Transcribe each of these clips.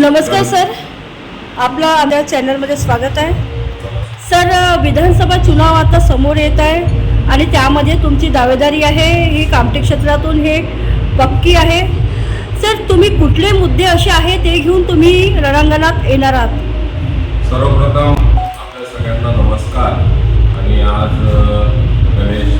नमस्कार सर. आपलं आमच्या चॅनलमध्ये स्वागत आहे. सर विधानसभा चुनाव आता समोर येत आहे आणि त्यामध्ये तुमची दावेदारी आहे ही कामटे क्षेत्रातून हे पक्की आहे. सर तुम्ही कुठले मुद्दे असे आहे ते घेऊन तुम्ही रणांगणात येणार आहात? सर्वप्रथम आपल्या सगळ्यांना नमस्कार. आणि आज गणेश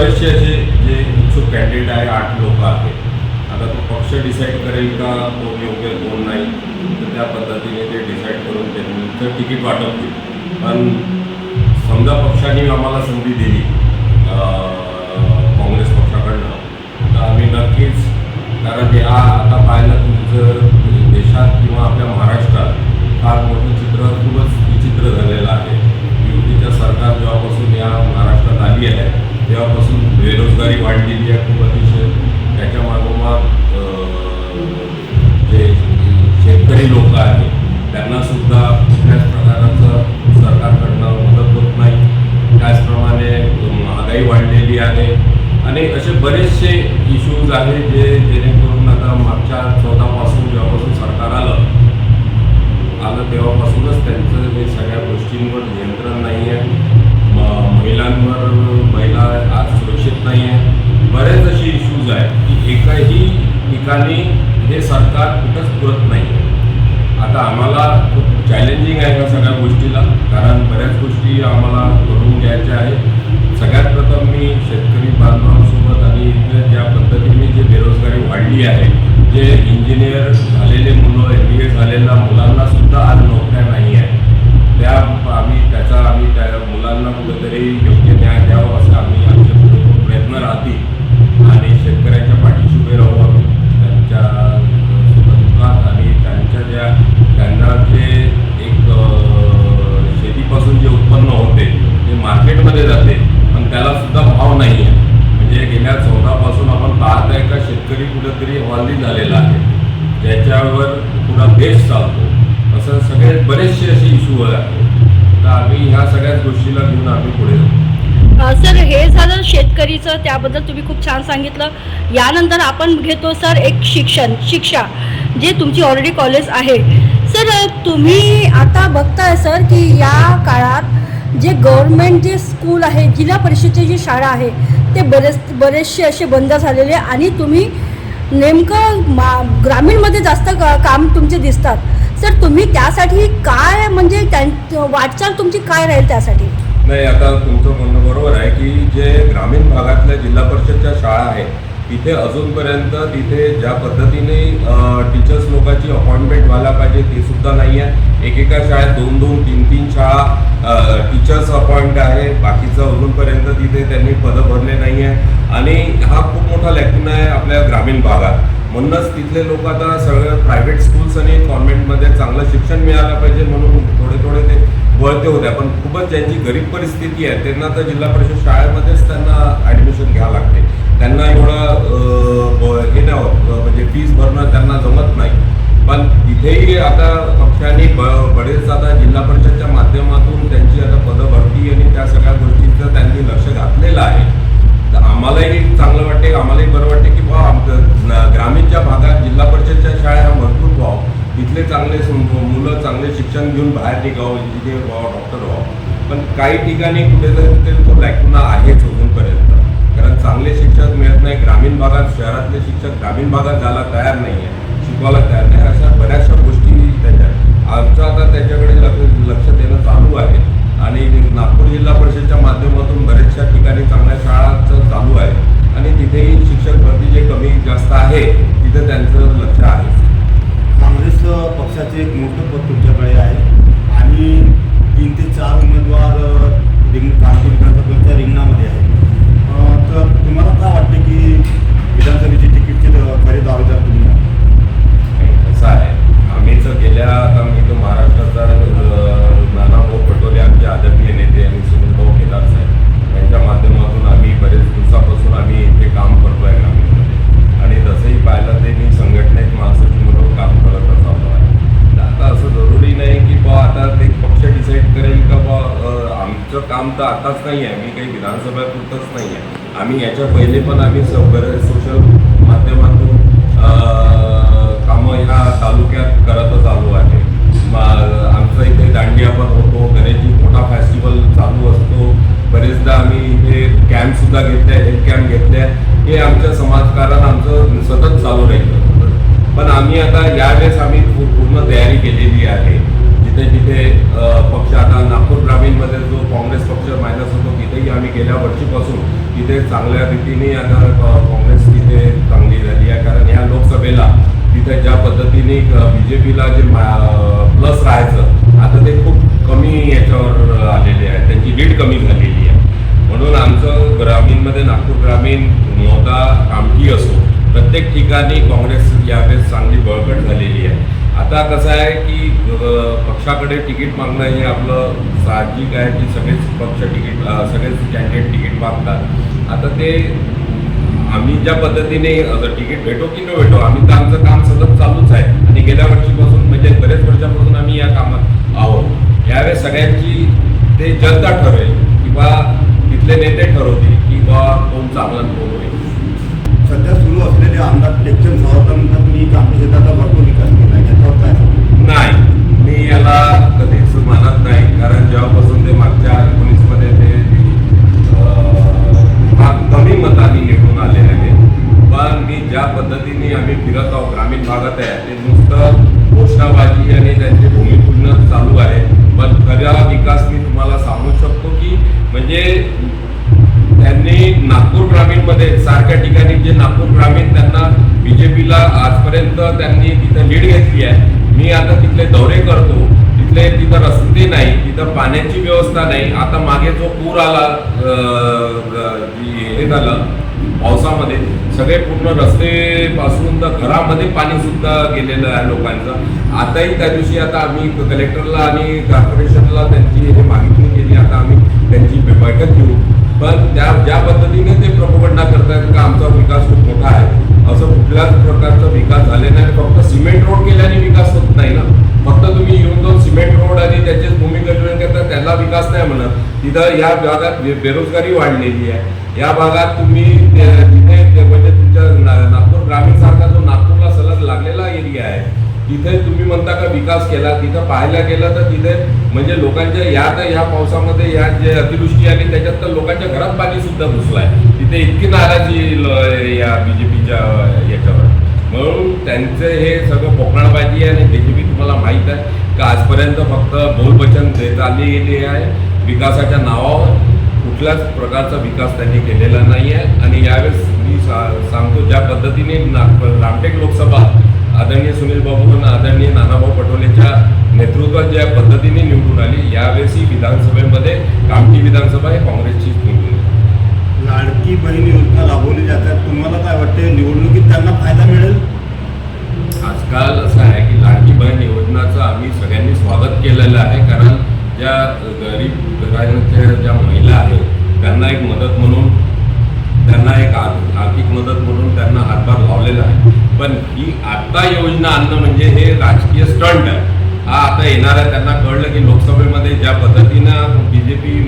बरेचसे असे जे इच्छुक कॅन्डिडेट आहे आठ लोक आहेत. आता तो पक्ष डिसाईड करेल का तो योग्य कोण नाही तर त्या पद्धतीने ते डिसाईड करून त्यांचं तिकीट वाटप होईल पण समजा पक्षाने आम्हाला संधी दिली. शेतकरी लोक आहेत. त्यांना सुद्धा कुठल्याच प्रकाराचं सरकारकडनं मदत होत नाही. त्याचप्रमाणे महागाई वाढलेली आहे. आणि असे बरेचसे इश्यूज आहेत जे जेणेकरून आता मागच्या चौदापासून जेव्हापासून सरकार आलं आलं तेव्हापासूनच त्यांचं हे सगळ्या गोष्टींवर नियंत्रण नाही आहे. महिलांवर महिला आज सुरक्षित नाही आहे. बरेच असे इश्यूज आहेत की एकाही ठिकाणी हे सरकार कुठंच पुरत नाही. आता आम्हाला खूप चॅलेंजिंग आहे या सगळ्या गोष्टीला. कारण बऱ्याच गोष्टी आम्हाला करून घ्यायच्या आहेत. सगळ्यात प्रथम मी शेतकरी बांधवांसोबत आणि ज्या पद्धतीने जे बेरोजगारी वाढली आहे जे इंजिनियर झालेले मुलं एम बी ए झालेल्या मुलांनासुद्धा आज नोकऱ्या नाही का शेतकरी कुठंतरी हवालदिल झालेला आहे. ज्याच्यावर पुन्हा बेस चालतो. असं सगळे बरेचसे असे इश्यू आहेत तर आम्ही ह्या सगळ्याच गोष्टीला घेऊन आम्ही पुढे जाऊ. सर हे झालं शेतकरीचं त्याबद्दल तुम्ही खूप छान सांगितलं. यानंतर आपण घेतो सर एक शिक्षण शिक्षा जे तुमची ऑलरेडी कॉलेज आहे. सर तुम्ही आता बघताय सर की या काळात गव्हर्मेंट जे स्कूल आहे जिल्हा परिषदेची जी शाळा आहे ते बरेच बरेचसे असे बंद झालेले आणि तुम्ही नेमकं मा ग्रामीणमध्ये जास्त का काम तुमचे दिसतात. सर तुम्ही त्यासाठी काय म्हणजे त्यां वाटचाल तुमची काय राहील त्यासाठी? नाही आता तुमचं म्हणणं बरोबर आहे की जे ग्रामीण भागातल्या जिल्हा परिषदच्या शाळा आहेत तिथे अजूनपर्यंत तिथे ज्या पद्धतीने अपॉइंटमेंट व्हायला पाहिजे ते सुद्धा नाही आहे एकेका शाळेत दोन दोन तीन तीन शाळा टीचर्स अपॉइंट आहे. बाकीचं अजूनपर्यंत तिथे त्यांनी पदं भरले नाही आहे आणि हा खूप मोठा लॅकून आहे आपल्या ग्रामीण भागात. म्हणूनच तिथले लोक आता सगळं प्रायव्हेट स्कूल्स आणि कॉन्व्हेंटमध्ये चांगलं शिक्षण मिळालं पाहिजे म्हणून थोडे थोडे ते वळते होते. पण खूपच ज्यांची गरीब परिस्थिती आहे. त्यांना तर जिल्हा परिषद शाळेमध्येच त्यांना ॲडमिशन घ्यावं लागते. त्यांना एवढं हे नाही म्हणजे फीस भरणं त्यांना जमत नाही. पण तिथेही आता पक्षाने ब बरेच आता जिल्हा परिषदच्या माध्यमातून त्यांची आता पदं भरती आणि त्या सगळ्या गोष्टींचं त्यांनी लक्ष घातलेलं आहे. तर आम्हालाही चांगलं वाटते आम्हालाही बरं वाटते की बा आमचं ग्रामीणच्या भागात जिल्हा परिषदच्या शाळा ह्या भरपूर व्हावं तिथले चांगले मुलं चांगले शिक्षण घेऊन बाहेर निघावं इंजिनियर व्हावं डॉक्टर व्हावं. पण काही ठिकाणी कुठेतरी ते तो लॅकुना आहेच अजूनपर्यंत. कारण चांगले शिक्षक मिळत नाही ग्रामीण भागात शहरातले शिक्षक ग्रामीण भागात जायला तयार नाही आहे शिकवायला तयार नाही. अशा बऱ्याचशा गोष्टी त्याच्या आमचं आता त्याच्याकडे लक्ष लक्ष देणं चालू आहे. आणि नागपूर जिल्हा परिषदच्या माध्यमातून बऱ्याचशा ठिकाणी चांगल्या शाळांचं चालू आहे. गेल्या वर्षीपासून तिथे चांगल्या रीतीने आता काँग्रेस तिथे चांगली झाली आहे. कारण ह्या लोकसभेला तिथे ज्या पद्धतीने बी जे पीला जे प्लस राहायचं आता ते खूप कमी याच्यावर आलेले आहे त्यांची लीड कमी झालेली आहे. म्हणून आमचं ग्रामीणमध्ये नागपूर ग्रामीण मोदा कामठी असो प्रत्येक ठिकाणी काँग्रेस यावेळेस चांगली बळकट झालेली आहे. आता कसं आहे की पक्षाकडे तिकीट मागणं हे आपलं साहजिक आहे की सगळेच पक्ष तिकीट सगळेच कॅन्डिडेट तिकीट मागतात. आता ते आम्ही ज्या पद्धतीने तिकीट भेटो की न भेटो आम्ही तर आमचं काम सतत चालूच आहे. आणि गेल्या वर्षीपासून म्हणजे बरेच वर्षापासून आम्ही या कामात आहोत. यावेळेस सगळ्यांची ते जनता ठरवेल किंवा तिथले नेते ठरवतील की बा कोण चांगला कोण होईल सुरू आमदार इलेक्शन समाप्तानंतर मी कामठी क्षेत्राचा भरपूर विकास केला याच्यावर काय? नाही. मी याला कधीच मानत नाही. कारण जेव्हापासून ते मागच्या एकोणीसमध्ये ते कमी मतांनी निवडून आले आहे. पण मी ज्या पद्धतीने आम्ही फिरत आहोत ग्रामीण भागात आहे ते नुसतं घोषणाबाजी आणि त्यांचे भूमिपूजन चालू आहे. पण खरा विकास मी तुम्हाला सांगू शकतो की म्हणजे त्यांनी नागपूर ग्रामीणमध्ये सारख्या ठिकाणी जे नागपूर ग्रामीण त्यांना बीजेपीला आजपर्यंत त्यांनी तिथं लीड घेतली आहे. मी आता तिथले दौरे करतो. तिथले तिथं रस्ते नाही तिथं पाण्याची व्यवस्था नाही. आता मागे जो पूर आला हे झालं पावसामध्ये सगळे पूर्ण रस्ते पासून तर घरामध्ये पाणी सुद्धा गेलेलं आहे लोकांचं. आताही त्या दिवशी आता आम्ही कलेक्टरला आणि कॉर्पोरेशनला त्यांची हे मागणी केली आता आम्ही त्यांची बैठक घेऊ. पण त्या ज्या पद्धतीने ते प्रपोगंडा करतायत का आमचा विकास खूप मोठा आहे असं कुठल्याच प्रकारचा विकास झाले नाही. फक्त सिमेंट रोड केल्याने विकास होत नाही ना. फक्त तुम्ही येऊन जाऊन सिमेंट रोड आणि त्याचेच भूमिकरण करता त्याला विकास नाही म्हणत. तिथं या भागात बे- बेरोजगारी वाढलेली आहे. या भागात तुम्ही तिथे म्हणजे तुमच्या नागपूर ग्रामीण सारखा जो नागपूर तिथे तुम्ही म्हणता का विकास केला? तिथं पाहायला गेलं तर तिथे म्हणजे लोकांच्या या तर ह्या पावसामध्ये या जे अतिवृष्टी आली त्याच्यात तर लोकांच्या घरात पाणी सुद्धा घुसलाय. तिथे इतकी नाराजी ल- या बीजेपीच्या याच्यावर. म्हणून त्यांचं हे सगळं पोकळबाजी आहे आणि बीजेपी तुम्हाला माहीत आहे का आजपर्यंत फक्त बहुवचन देत आली गेली आहे. विकासाच्या नावावर कुठल्याच प्रकारचा विकास त्यांनी केलेला नाही आहे आणि यावेळेस मी सा- सांगतो ज्या पद्धतीने नागपूर रामटेक लोकसभा आदरणीय सुनील बाबू आणि आदरणीय नानाभाऊ पटोलेच्या नेतृत्वात ज्या पद्धतीने निवडून आली यावेळेस ही विधानसभेमध्ये कामठी विधानसभा हे काँग्रेसचीच निवडून. लाडकी बहीण योजना राबवली जातात. तुम्हाला काय वाटते निवडणुकीत त्यांना फायदा मिळेल? आजकाल असं आहे की लाडकी बहीण योजनाचं आम्ही सगळ्यांनी स्वागत केलेलं आहे. कारण ज्या गरीब घराण्याच्या ज्या महिला आहेत त्यांना एक मदत म्हणून त्यांना एक आर्थिक मदत म्हणून त्यांना हातभार लावलेला आहे. पण ही आता योजना आणणं म्हणजे हे राजकीय स्टंट आहे. हा आता येणार आहे त्यांना कळलं की लोकसभेमध्ये ज्या पद्धतीनं बी जे पी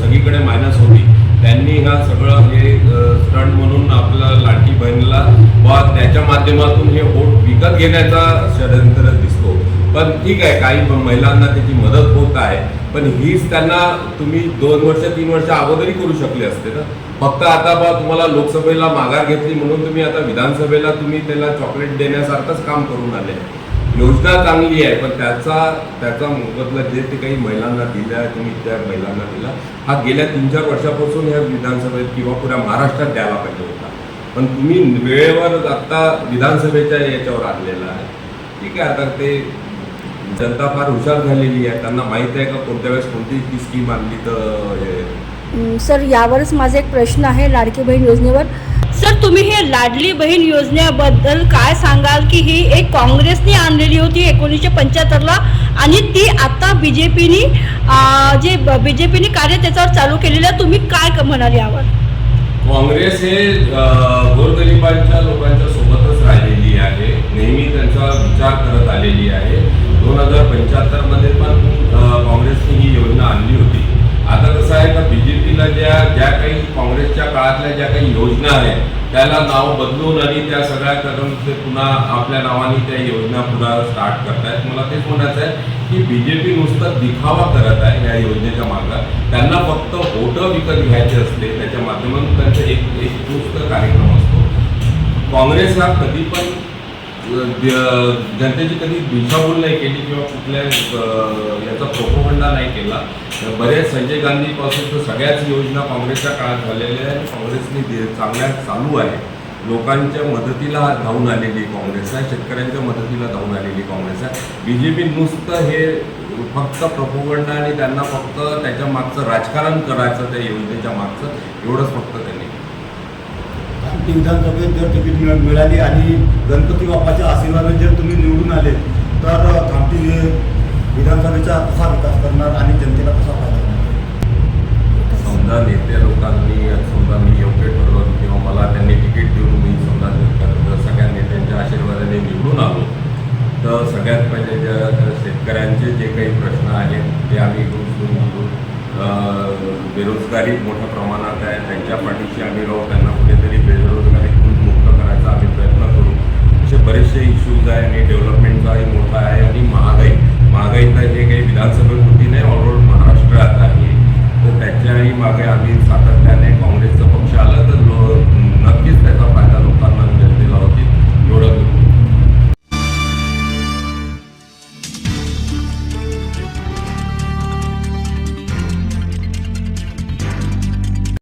सगळीकडे मायनस होती त्यांनी हा सगळं हे स्टंट म्हणून आपला लाठी बहिणीला व त्याच्या माध्यमातून हे वोट विकत घेण्याचा षडयंत्र दिसतो. पण ठीक आहे काही महिलांना त्याची मदत होत आहे. पण हीच त्यांना तुम्ही दोन वर्ष तीन वर्ष अगोदरही करू शकले असते ना. फक्त आता बा तुम्हाला लोकसभेला माघार घेतली म्हणून तुम्ही आता विधानसभेला तुम्ही त्याला चॉकलेट देण्यासारखंच काम करून आले. योजना चांगली आहे पण त्याचा त्याचा मोबदला जे ते काही महिलांना दिला आहे तुम्ही त्या महिलांना दिला हा गेल्या तीन चार वर्षापासून या विधानसभेत किंवा पुऱ्या महाराष्ट्रात द्यायला पाहिजे होता. पण तुम्ही वेळेवर आता विधानसभेच्या याच्यावर आणलेला आहे. ठीक आहे आता ते जनता फार हुशार झालेली आहे. त्यांना माहीत आहे का कोणत्या वेळेस कोणती ती स्कीम आणली तर हे? सर यावरच माझा एक प्रश्न आहे लाडकी बहीण योजनेवर. सर तुम्ही हे लाडली बहीण योजनेबद्दल काय सांगाल की ही एक काँग्रेसने आणलेली होती एकोणीसशे पंच्याहत्तरला आणि ती आता बी जे पीनी जे बी जे पीने कार्य त्याच्यावर चालू केलेलं आहे. तुम्ही काय म्हणाल यावर? काँग्रेस हे गोरगरिबांच्या लोकांच्या सोबतच राहिलेली आहे. नेहमी त्यांचा विचार करत आलेली आहे. दोन हजार पंच्याहत्तरमध्ये पण काँग्रेसने ही योजना आणली होती. आता कसं आहे का बीजेपीला ज्या ज्या काही काँग्रेसच्या काळातल्या ज्या काही योजना आहेत त्याला नाव बदलून आणि त्या सगळ्या करून ते पुन्हा आपल्या नावाने त्या योजना पुन्हा स्टार्ट करतायत. मला तेच म्हणायचं आहे की बीजेपी नुसतं दिखावा करत आहे या योजनेच्या मागं त्यांना फक्त वोटं विकत घ्यायचे असते त्याच्या माध्यमातून त्यांचा एक एक कार्यक्रम असतो. काँग्रेस हा कधी पण जनतेची कधी दिशाभूल नाही केली किंवा कुठल्या याचा प्रोपोगंडा नाही केला. बरेच संजय गांधीपासून तर सगळ्याच योजना काँग्रेसच्या काळात झालेल्या आहेत. काँग्रेसने दे- चांगल्या चालू आहे. लोकांच्या मदतीला धावून आलेली काँग्रेस आहे. शेतकऱ्यांच्या मदतीला धावून आलेली काँग्रेस आहे. बी जे पी नुसतं हे फक्त प्रपोगंडा आणि त्यांना फक्त त्याच्या मागचं राजकारण करायचं त्या योजनेच्या मागचं एवढंच फक्त त्यांनी ती विधानसभेत जर तिकीट मिळ मिळाली आणि गणपती बाप्पाच्या आशीर्वादाने जर तुम्ही निवडून आले तर कामठी विधानसभेचा कसा विकास करणार आणि जनतेला कसा फायदा होणार. समजा नेते लोकांनी समजा मी योग्य ठरवलं किंवा मला त्यांनी तिकीट देऊन मी समजा जर सगळ्या नेत्यांच्या आशीर्वादाने निवडून आलो तर सगळ्यात पहिले ज्या शेतकऱ्यांचे जे काही प्रश्न आहेत ते आम्ही घेऊन घेऊ अं, बेरोजगारी मोठ्या प्रमाणात आहे. त्यांच्या पाठीशी आम्ही राहू त्यांना कुठेतरी बेरोजगारीतून मुक्त करायचा आम्ही प्रयत्न करू. असे बरेचसे इश्यूज आहे आणि डेव्हलपमेंटचाही मोठा आहे आणि महागाई. महागाईचा जे काही विधानसभेपुरती नाही ऑलओव्हर महाराष्ट्रात आहे. तर त्याच्याही मागे आम्ही सातत्याने काँग्रेसचं पक्ष आलं तर लो नक्कीच त्याचा फायदा